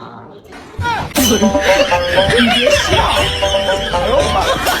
你别笑！哎呦妈的妈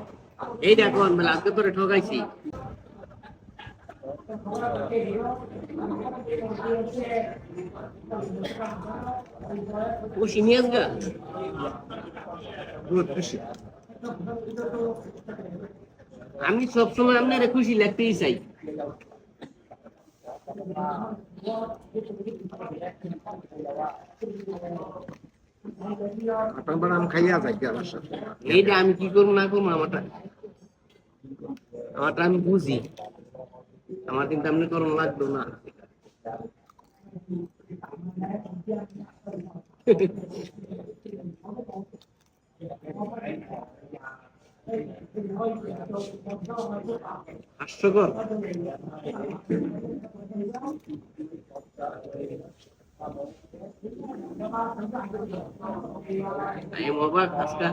এই দেখো আমি আজকে তোরে ঠকাইছি। ও সিনিয়াস গা আমি সবসময় আপনার খুশি লাগতেই চাই। আম খাইয়া যাই আমার সাথে। এইটা আমি কি করব না করব আমারটা আমারটা আমি বুঝি। আমার কিন্তু আপনি করুন লাগতো না। হাস্যকর। I am অবাক আজকা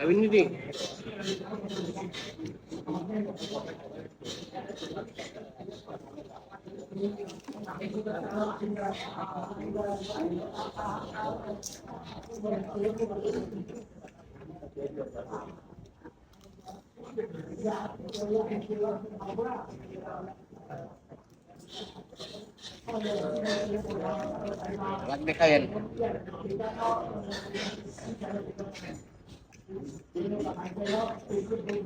Abin ni dik. Lagi kain. Ini